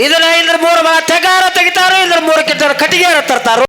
ಇದರ ಇದ್ರ ಮೂರು ತೆಗಾರ ತೆಗಿತಾರೋ ಇದ್ರ ಮೂರು ಕೆಟ್ಟರು ಕಟ್ಟಿಗೆ ತರ್ತಾರೋ?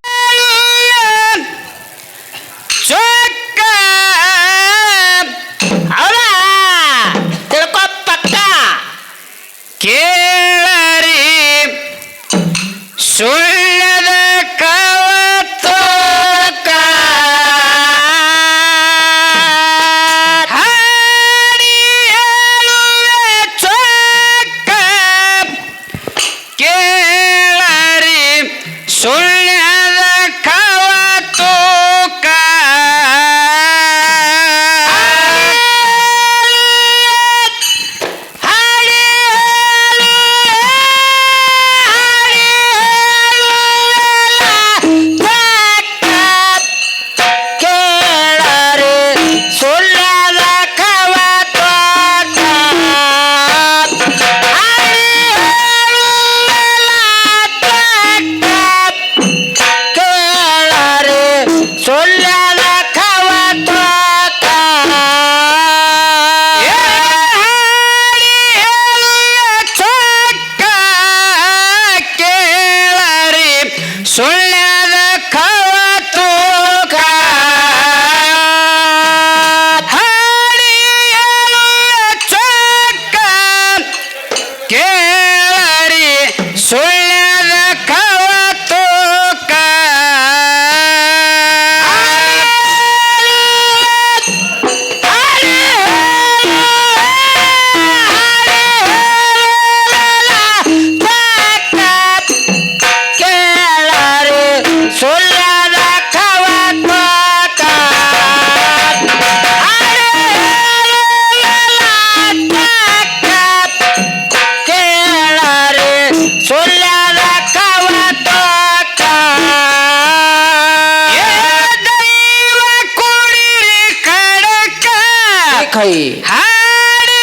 ಕೈ. ಹಾಡಿ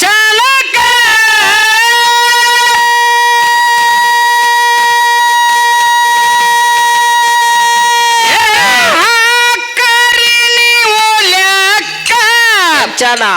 ಚಾಲಕ ಕರಿಲಿ ಓಲ್ಯಾಕ ಚನಾ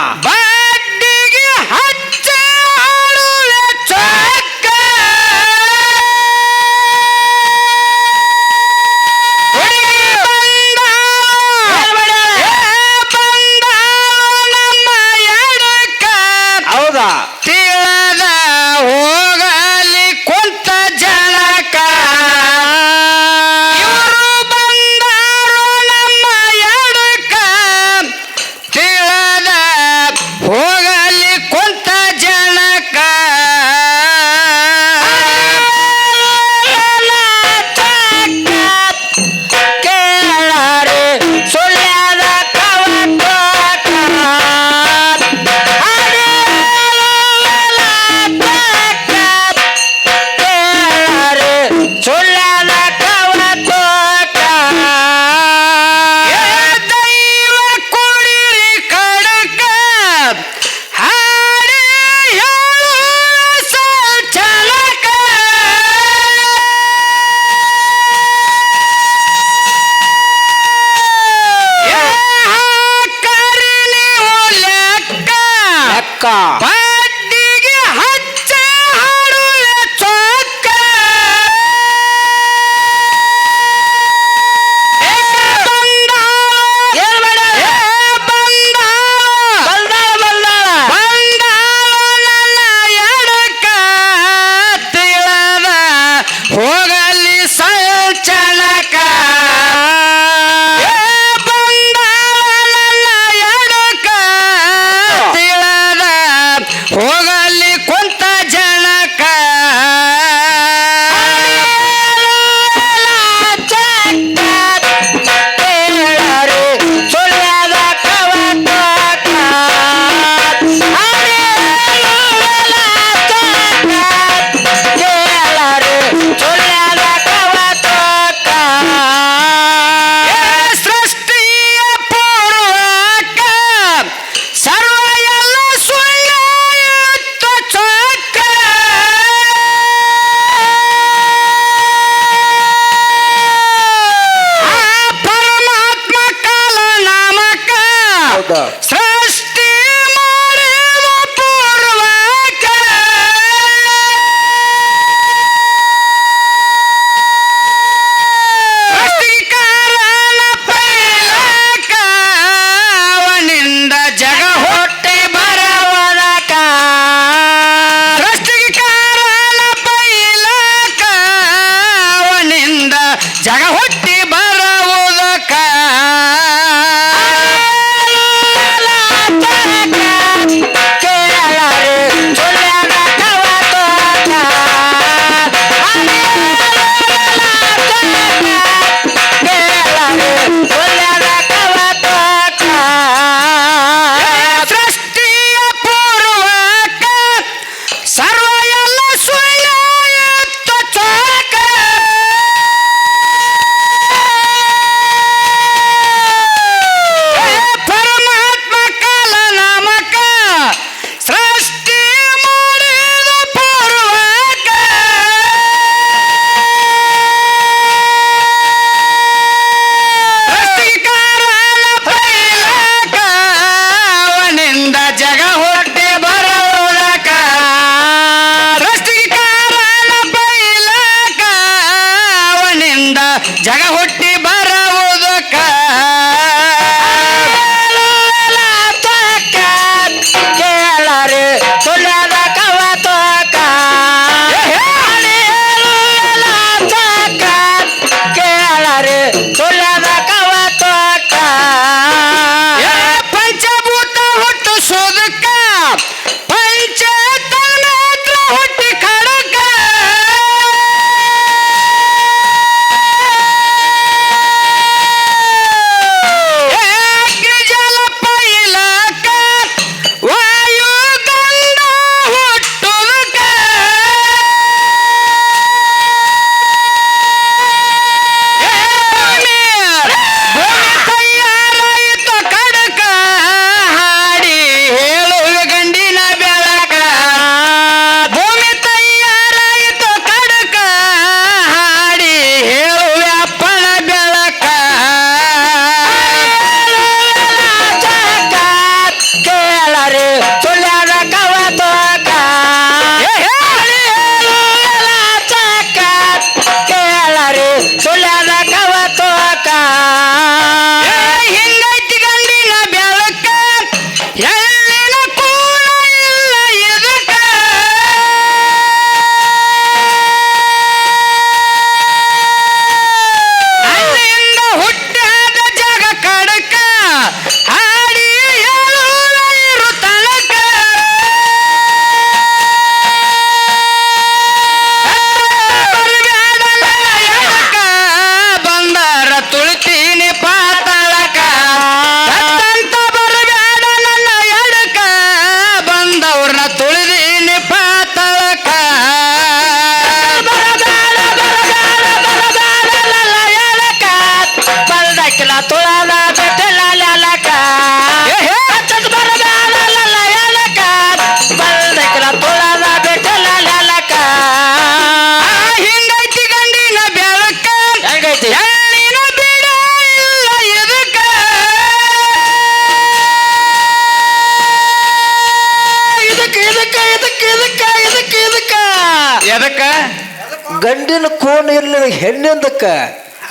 ಇರ್ಲಿಲ್ಲ ಹೆಣ್ಣಿಂದಕ್ಕ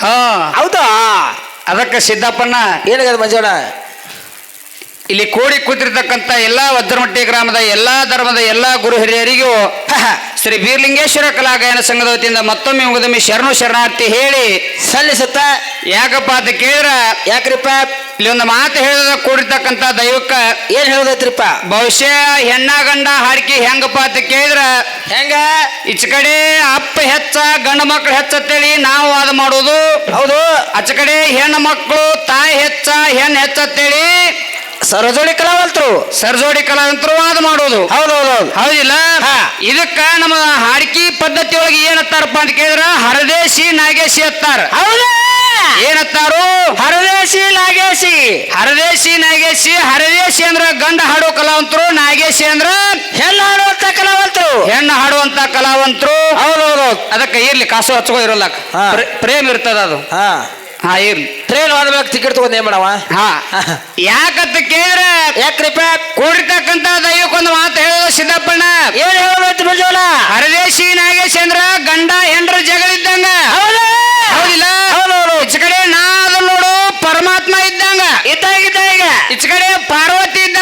ಹಾ. ಹೌದಾ? ಅದಕ್ಕ ಸಿದ್ದಪ್ಪಣ್ಣ ಏನಾಗದ ಮಂಜಣ್ಣ ಇಲ್ಲಿ ಕೂಡಿ ಕೂತಿರ್ತಕ್ಕಂಥ ಎಲ್ಲ ವಜ್ರಮಟ್ಟಿ ಗ್ರಾಮದ ಎಲ್ಲ ಧರ್ಮದ ಎಲ್ಲ ಗುರು ಹಿರಿಯರಿಗೂ ಶ್ರೀ ಬೀರ್ಲಿಂಗೇಶ್ವರ ಕಲಾಗಾಯನ ಸಂಘದ ವತಿಯಿಂದ ಮತ್ತೊಮ್ಮೆ ಮುಗಿದೊಮ್ಮೆ ಶರಣು ಶರಣಾರ್ಥಿ ಹೇಳಿ ಸಲ್ಲಿಸುತ್ತ. ಯಾಕಪ್ಪ ಅಂತ ಕೇಳಿದ್ರ? ಯಾಕ್ರಿಪ್ಪ? ಇಲ್ಲಿ ಒಂದು ಮಾತು ಹೇಳಿದ ಕೂಡಿರ್ತಕ್ಕಂಥ ದೈವಕ್ಕ ಏನ್ ಹೇಳೋದೈತ್ರಿಪ್ಪ ಬಹುಶಃ ಹೆಣ್ಣ ಗಂಡ ಹಾಡಿಕೆ ಹೆಂಗಪ್ಪ ಅಂತ ಕೇಳಿದ್ರ? ಹೆಂಗ? ಈಚ ಕಡೆ ಅಪ್ಪ ಹೆಚ್ಚ ಗಂಡ ಮಕ್ಳು ಹೆಚ್ಚತ್ತೇಳಿ ನಾವು ವಾದ ಮಾಡೋದು ಹೌದು. ಆಚ ಕಡೆ ಹೆಣ್ಣು ಮಕ್ಕಳು ತಾಯಿ ಹೆಚ್ಚ ಹೆಣ್ಣು ಹೆಚ್ಚತ್ತೇಳಿ ಸರೋಜೋಡಿ ಕಲಾವಂತರು. ಸರಜೋಡಿ ಕಲಾವಂತರು ಅದು ಮಾಡೋದು. ಹೌದು ಹೌದು ಹೌದು ಹೌದಿಲ್ಲ. ಇದಕ್ಕ ನಮ್ಮ ಹಾಡ್ಕಿ ಪದ್ಧತಿ ಒಳಗೆ ಏನತ್ತಾರಪ್ಪ ಅಂತ ಕೇಳಿದ್ರ? ಹರದೇಶಿ ನಾಗೇಶಿ ಅತ್ತಾರ ಹೌದಾ? ಏನತ್ತಾರು ಹರದೇಶಿ ನಾಗೇಶಿ. ಹರದೇಶಿ ನಾಗೇಶಿ ಹರದೇಶಿ ಅಂದ್ರ ಗಂಡ ಹಾಡೋ ಕಲಾವಂತರು ನಾಗೇಶಿ ಅಂದ್ರ ಹೆಣ್ಣು ಹಾಡುವಂತ ಕಲಾವಂತರು. ಹೆಣ್ಣು ಹಾಡುವಂತ ಕಲಾವಂತರು. ಹೌದು ಹೌದು ಹೌದು ಅದಕ್ಕೆ ಇರ್ಲಿ ಕಾಸು ಹಚ್ಕೋ ಇರೋಲ್ಲ. ಪ್ರೇಮ್ ಇರ್ತದ ಅದು. ಹಾ. ಹಾ ಇರ್ಲಿ. ಟ್ರೈನ್ ಹೋದ್ಬೇಕು ಟಿಕೆಟ್ ತಗೊಂಡ್ ಏನ್ ಮಾಡವ? ಹಾ. ಯಾಕಂತ ಕೇಳಿದ್ರೆ ಯಾಕ್ರಿಪ ಕೂಡಿರ್ತಕ್ಕಂತ ದೈವಕ್ಕೊಂದು ಮಾತು ಹೇಳೋದು ಸಿದ್ದಪ್ಪಣ್ಣ. ಏನ್ ಹೇಳಬೇಕು ಮಂಜೋಳ ಹರದೇಶಿ ನಾಗೇಶ್ ಅಂದ್ರ ಗಂಡ ಹೆಂಡ್ರ ಜಗಳಿದ್ದಂಗ. ಹೌದಾ. ಹೌದಿಲ್ಲ? ಹೌದು ಹೌದು. ಈಚ ಕಡೆ ನಾ ಅದನ್ನ ನೋಡು ಪರಮಾತ್ಮ ಇದ್ದಂಗ. ಇದ್ದಾಗ ಇದ್ದ ಈಗ ಈಚ ಕಡೆ ಪಾರ್ವತಿ ಇದ್ದಂಗ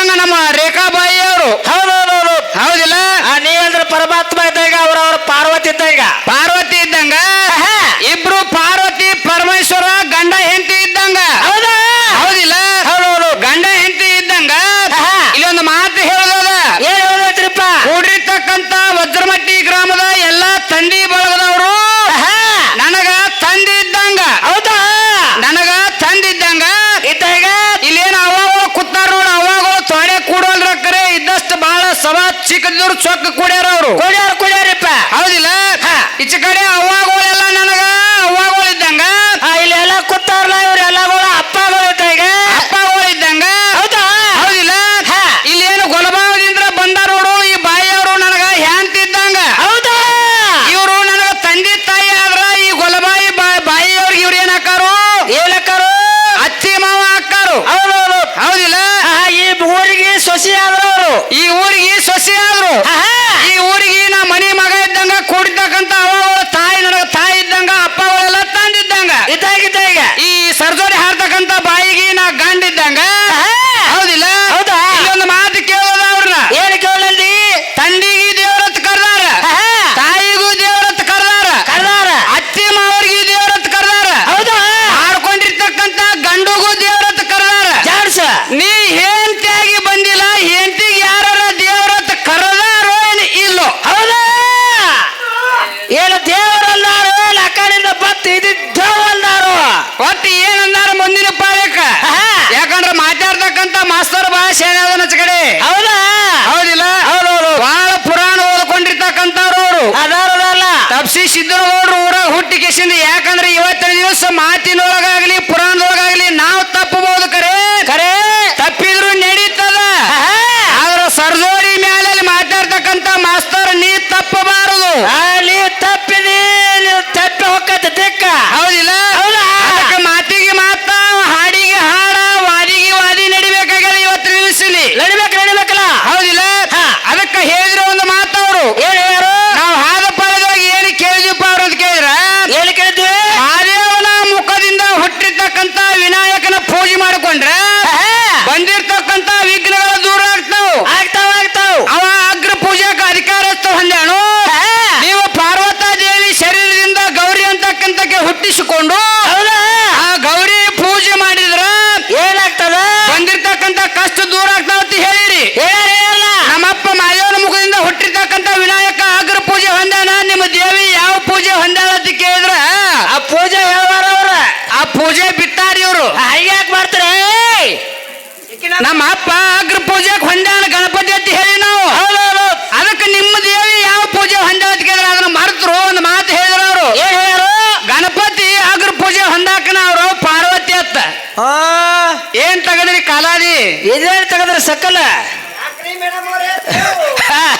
ಅದಾರಲ್ಲ ಸಿದ್ದನಗೌಡರು ಊರಾಗ ಹುಟ್ಟಿ ಕೆಸಿಂದ ಯಾಕಂದ್ರೆ ಇವತ್ತಿನ ದಿವಸ ಮಾತಿನೊಳಗಾಗ್ಲಿ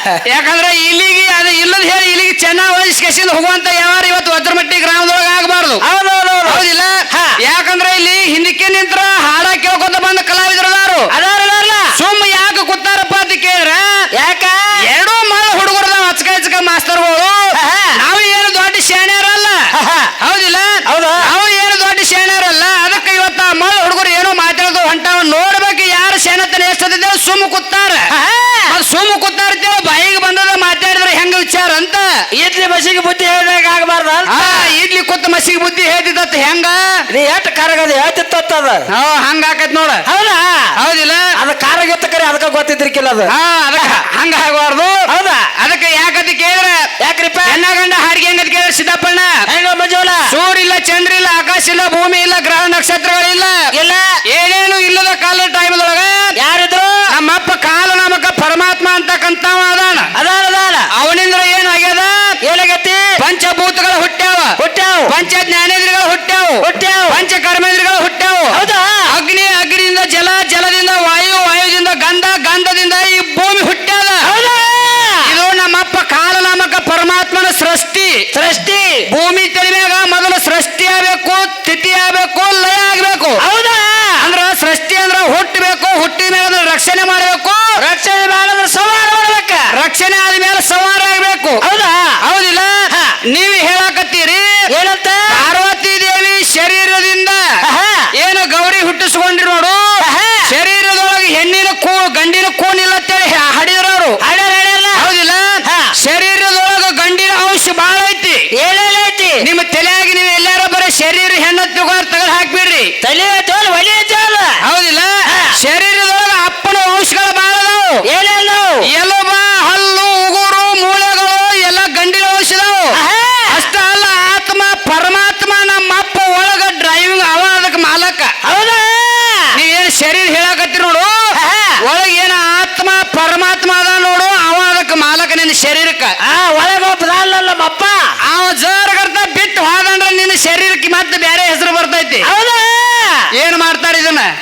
ಯಾಕಂದ್ರೆ ಇಲ್ಲಿಗೆ ಅದು ಇಲ್ಲದ ಹೇಳಿ ಇಲ್ಲಿಗೆ ಚೆನ್ನಾಗಿ ಕೆಸಿಂದ ಹೋಗುವಂತ ಯಾರು ಇವತ್ತು ಒದ್ದರಮಟ್ಟಿ ಗ್ರಾಮದೊಳಗೆ ಆಗಬಾರ್ದು. ಹೌದಿಲ್ಲ? ಯಾಕಂದ್ರೆ ಇಲ್ಲಿ ಹಿಂದಕ್ಕೆ ನಿಂತ್ರ ಹಾಡ ಕೇಳ್ಕೊಂತ ಬಂದ ಕಲಾವಿದರದಾರು ಅದಾರಲ್ಲ. ಸುಮ್ಮ ಯಾಕೆ ಕೂತಾರಪ್ಪ ಅಂತ ಕೇಳಿದ್ರ ಯಾಕ? ಎರಡೂ ಮಳ ಹುಡುಗರದಾವ ಹಚ್ಕ ಹಚ್ಕ ಮಾಸ್ತರ್ಗಳು. ನಾವು ಏನು ದೊಡ್ಡ ಶಾಣ್ಯರಲ್ಲ ಹೌದಿಲ್ಲ? ಹೌದು. ನಾವು ಏನು ದೊಡ್ಡ ಶಾಣ್ಯರಲ್ಲ ಅದಕ್ಕೆ ಇವತ್ತ ಮಳ ಹುಡುಗರು ಏನೋ ಮಾತಾಡೋದು ಹೊಂಟಾವ ನೋಡ್ಬೇಕು ಯಾರು ಶಾಣತನ ಎಷ್ಟದಿದ್ದೇವೆ ಸುಮ್ಮ ಕೂತಾರ. ಇಡ್ಲಿ ಮಸಿಗೆ ಬುದ್ಧಿ ಹೇಳಿದಾಗ ಆಗಬಾರ್ದ ಆ ಇಡ್ಲಿ ಕೂತ ಮಸಿಗೆ ಬುದ್ಧಿ ಹೇಳಿದತ್ ಹೆಂಗ? ನೀ ಎಷ್ಟು ಕರಗದ ಅದು? ಹಾ ಹಂಗ ಹಾಕತ್ ನೋಡ. ಹೌದಾ? ಹೌದಿಲ್ಲ? ಅದ ಕಾರಗಿತ್ತ ಕರೆ ಅದಕ್ಕ ಗೊತ್ತಿದ್ರಿಕಿಲ್ಲ ಅದು. ಹಾ ಅದಕ್ಕ ಹಂಗ ಆಗಬಾರ್ದು. ಹೌದಾ? ಅದಕ್ಕೆ ಯಾಕಂತ ಕೇಳಿದ್ರ? ಯಾಕ್ರಿಪ್ಪ ಹೆಣ್ಣ ಗಂಡ ಹಾಡಿಗೆ ಹೆಂಗಂತ ಕೇಳಿದ್ರ ಸಿದ್ದಪ್ಪಣ್ಣ? ಹೆಂಗ ಮಂಜುಳ ಸೂರ್ಯ ಇಲ್ಲ ಚಂದ್ರ ಇಲ್ಲ ಆಕಾಶ ಇಲ್ಲ ಭೂಮಿ ಇಲ್ಲ ಗ್ರಹ ನಕ್ಷತ್ರಗಳಿಲ್ಲ ಇಲ್ಲ. ಏನೇನು ಇಲ್ಲದ ಕಾಲ ಟೈಮ್ದೊಳಗ ಯಾರಿದ್ರು? ನಮ್ಮಪ್ಪ ಕಾಲ ನಮಕ ಪರಮಾತ್ಮ ಅದಾನ ಅದಾನ. Jannah. ತಲೆ ತೋಲ್ ಒಲಿ ತೋಲ್. ಹೌದಿಲ್ಲ. ಶರೀರದೊಳಗ ಅಪ್ಪನ ಅಂಶಗಳು ಅದಾವು. ಏನೇನು ಎಲುಬ ಹಲ್ಲು ಉಗುರು ಮೂಳೆಗಳು ಎಲ್ಲ ಗಂಡಿನ ಅಂಶದಾವು ಅಷ್ಟ ಅಲ್ಲ ಆತ್ಮ ಪರಮಾತ್ಮ ನಮ್ಮ ಅಪ್ಪ ಒಳಗ ಡ್ರೈವಿಂಗ್ ಅವ ಅದಕ್ಕೆ ಮಾಲಕ. ಹೌದಾ? ನೀವೇನು ಶರೀರ ಹೇಳಕತ್ತೀರಿ ನೋಡು. ಒಳಗ ಏನ ಆತ್ಮ ಪರಮಾತ್ಮ ಅದ ನೋಡು ಅವ ಅದಕ್ಕೆ ಮಾಲಕ ನಿನ್ನ ಶರೀರಕ್ಕೆ. ಆ ಒಳಗ ಒಬ್ಬದಲ್ಲ ನಮ್ಮಪ್ಪ. ಅವ ಜರ್ಗರ್ತ ಬಿಟ್ಟು ಹೋದಂದ್ರ ನಿನ್ನ ಶರೀರಕ್ಕೆ ಮತ್ತೆ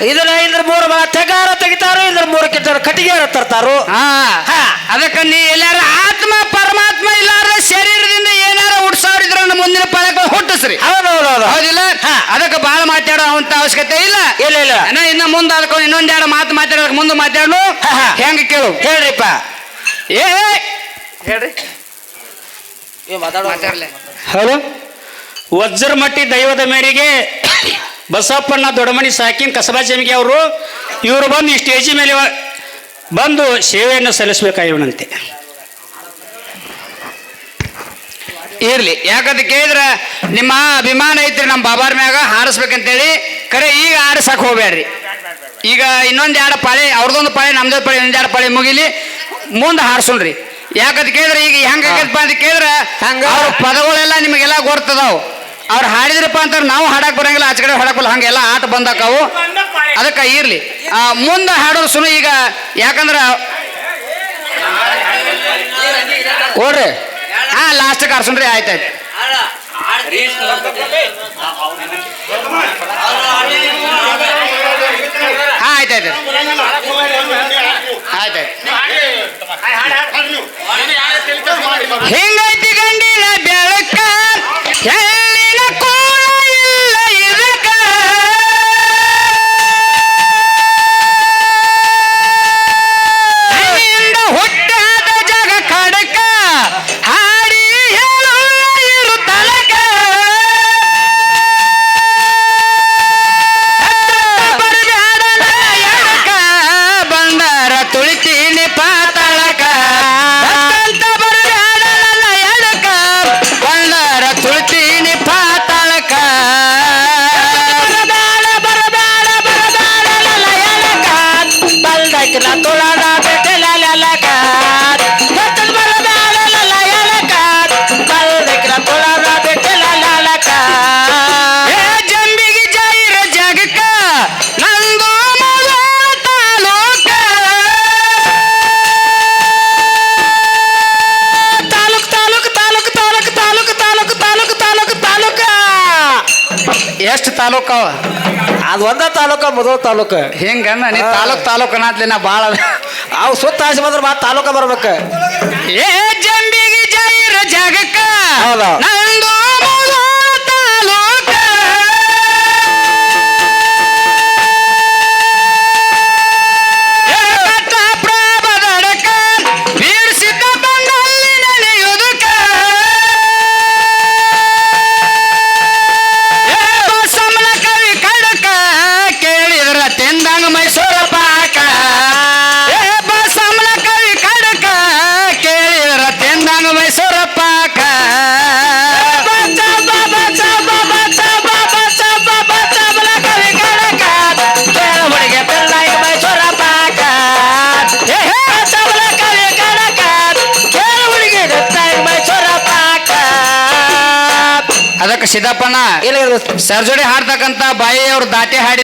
ಇದನ್ನ ಇದ್ರ ಮೂರು ಮಗ ತೆಗಾರ ತೆಗಿತಾರೋ ಇದ್ರ ಮೂರು ಕಿತ್ತಾರ ಕಟ್ಟಿಗೆ ತರ್ತಾರೋ? ಹಾ. ಹಾ. ಅದಕ್ಕ ನೀ ಎಲ್ಲಾರ ಆತ್ಮ ಪರಮಾತ್ಮ ಇಲ್ಲಾರ ಶರೀರದಿಂದ ಏನಾರ ಉಡ್ಸಾಡಿದ್ರ ನಮ್ಮ ಮುಂದಿನ ಪಳಗಳು ಹುಟ್ಟಿಸ್ರಿ. ಹೌದು ಹೌದಿಲ್ಲ? ಹಾ. ಅದಕ್ಕೆ ಬಹಳ ಮಾತಾಡೋ ಅಂತ ಅವಶ್ಯಕತೆ ಇಲ್ಲ. ಇಲ್ಲ ಇಲ್ಲ. ನಾ ಇನ್ನ ಮುಂದೆ ಅದಕ್ಕೆ ಇನ್ನೊಂದೆರಡು ಮಾತು ಮಾತಾಡೋದಕ್ಕೆ ಮುಂದೆ ಮಾತಾಡು. ಹೆಂಗ ಕೇಳು? ಹೇಳ್ರಿಪ್ಪ. ಏ ಹೇಳ್ರಿ. ಹಲೋ? ವಜ್ರಮಟ್ಟಿ ದೈವದ ಮೇರೆಗೆ ಬಸಪ್ಪಣ್ಣ ದೊಡ್ಡಮನಿ ಸಾಕಿನ್ ಕಸಬಾ ಜಮಿಗೆ ಅವರು ಇವರು ಬಂದು ಈ ಸ್ಟೇಜ್ ಮೇಲೆ ಬಂದು ಸೇವೆಯನ್ನು ಸಲ್ಲಿಸಬೇಕಾಗಿವನಂತೆ. ಇರ್ಲಿ ಯಾಕಂತ ಕೇಳಿದ್ರೆ ನಿಮ್ಮ ಅಭಿಮಾನ ಐತ್ರಿ ನಮ್ಮ ಬಾಬಾರ ಮ್ಯಾಗ ಹಾರಿಸ್ಬೇಕಂತೇಳಿ ಕರೆ ಈಗ ಆಡಿಸಕ್ ಹೋಗ್ಬೇಡ್ರಿ ಈಗ ಇನ್ನೊಂದು ಎರಡು ಪಾಳಿ ಅವ್ರದೊಂದು ಪಾಳಿ ನಮ್ದೇ ಪಾಳಿ ಇನ್ನೊಂದು ಎರಡು ಪಾಳಿ ಮುಗಿಲಿ ಮುಂದೆ ಹಾರಿಸೋಣ್ರಿ. ಯಾಕಂತ ಕೇಳಿದ್ರೆ ಈಗ ಹೆಂಗಾಗತ್ತಪ್ಪ ಅಂತ ಕೇಳಿದ್ರೆ ಹಂಗ? ಅವ್ರ ಪದಗಳೆಲ್ಲ ನಿಮಗೆಲ್ಲ ಗೊತ್ತದಾವ್ ಅವ್ರು ಹಾಡಿದ್ರಪ್ಪ ಅಂತ ನಾವು ಹಾಡಕ್ ಬರಂಗಿಲ್ಲ ಆಚೆ ಕಡೆ ಹಾಡಕ್ಕೆ ಬರಲ್ಲ. ಹಂಗೆಲ್ಲ ಆಟ ಬಂದಾಕವು ಅದಕ್ಕೆ ಇರಲಿ. ಆ, ಮುಂದೆ ಹಾಡೋರು ಸುನು ಈಗ ಯಾಕಂದ್ರ ಓಡ್ರಿ ಹಾ ಲಾಸ್ಟ್ ಕಾರ್ಸುನ್ರಿ ಆಯ್ತಾಯ್ತು ಹಾ ಆಯ್ತಾಯ್ತು ಆಯ್ತಾಯ್ತು ಹಿಂಗೈತಿ ಗಂಡಿನ ಬೆಳಕ ತಾಲೂಕ ಅದು ಒಂದ ತಾಲೂಕ ಮೊದಲ ತಾಲೂಕ. ಹಿಂಗ ನೀ ತಾಲೂಕ್ ತಾಲೂಕ್ ಅನ್ನತ್ಲಿ ನಾ ಭಾಳ ಅವು ಸುತ್ತ ಆಸಿ ಬಂದ್ರೆ ಭಾಳ ತಾಲೂಕ ಬರ್ಬೇಕು. ಏ ಜಂಬಿಗೆ ಜಗಕ್ಕ. ಹೌದು. ಸಿದ್ದಪ್ಪನ ಇಲ್ಲ ಸರ್ಜೋಡಿ ಹಾಡ್ತಕ್ಕಂತ ಬಾಯಿ ಅವ್ರ ದಾಟಿ ಹಾಡಿ